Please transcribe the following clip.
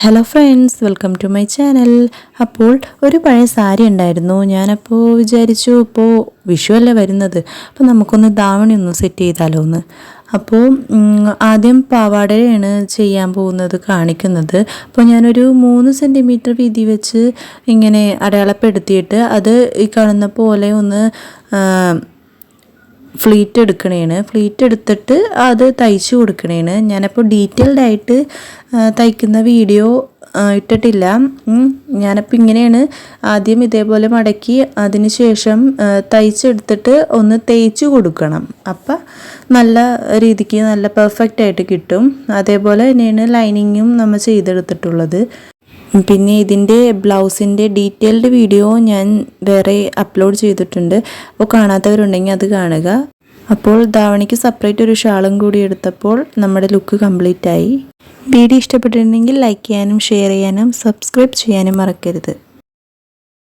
Hello friends welcome to my channel അപ്പോൾ ഒരു പഴയ സാരി ഉണ്ടായിരുന്നു. ഞാനപ്പോൾ വിചാരിച്ചു ഇപ്പോൾ വിഷു അല്ലേ വരുന്നത്. അപ്പോൾ നമുക്കൊന്ന് ദാവണി ഒന്ന് സെറ്റ് ചെയ്താലോ എന്ന് അപ്പോൾ ആദ്യം പാവാടയാണ് ചെയ്യാൻ പോകുന്നത് കാണിക്കുന്നത്. അപ്പോൾ ഞാനൊരു മൂന്ന് സെന്റിമീറ്റർ വീതി വെച്ച് ഇങ്ങനെ അടയാളപ്പെടുത്തിയിട്ട് അത് ഈ കാണുന്ന പോലെ ഒന്ന് ഫ്ലീറ്റ് എടുക്കണേണ്. ഫ്ലീറ്റ് എടുത്തിട്ട് അത് തയ്ച്ചു കൊടുക്കണേണ്. ഞാനപ്പോൾ ഡീറ്റെയിൽഡ് ആയിട്ട് തയ്ക്കുന്ന വീഡിയോ ഇട്ടിട്ടില്ല. ഞാനപ്പോൾ ഇങ്ങനെയാണ് ആദ്യം ഇതേപോലെ മടക്കി അതിന് ശേഷം തയ്ച്ചെടുത്തിട്ട് ഒന്ന് തേച്ച് കൊടുക്കണം. അപ്പം നല്ല രീതിക്ക് നല്ല പെർഫെക്റ്റ് ആയിട്ട് കിട്ടും. അതേപോലെ തന്നെയാണ് ലൈനിങ്ങും നമ്മൾ ചെയ്തെടുത്തിട്ടുള്ളത്. പിന്നെ ഇതിന്റെ ബ്ലൗസിന്റെ ഡീറ്റെയിൽഡ് വീഡിയോ ഞാൻ വേറെ അപ്ലോഡ് ചെയ്തിട്ടുണ്ട്. അപ്പോൾ കാണാത്തവരുണ്ടെങ്കിൽ അത് കാണുക. അപ്പോൾ ധാവണിക്ക് സെപ്പറേറ്റ് ഒരു ഷാളും കൂടി എടുത്തപ്പോൾ നമ്മുടെ ലുക്ക് കംപ്ലീറ്റ് ആയി വീഡിയോ ഇഷ്ടപ്പെട്ടിട്ടുണ്ടെങ്കിൽ ലൈക്ക് ചെയ്യാനും ഷെയർ ചെയ്യാനും സബ്സ്ക്രൈബ് ചെയ്യാനും മറക്കരുത്.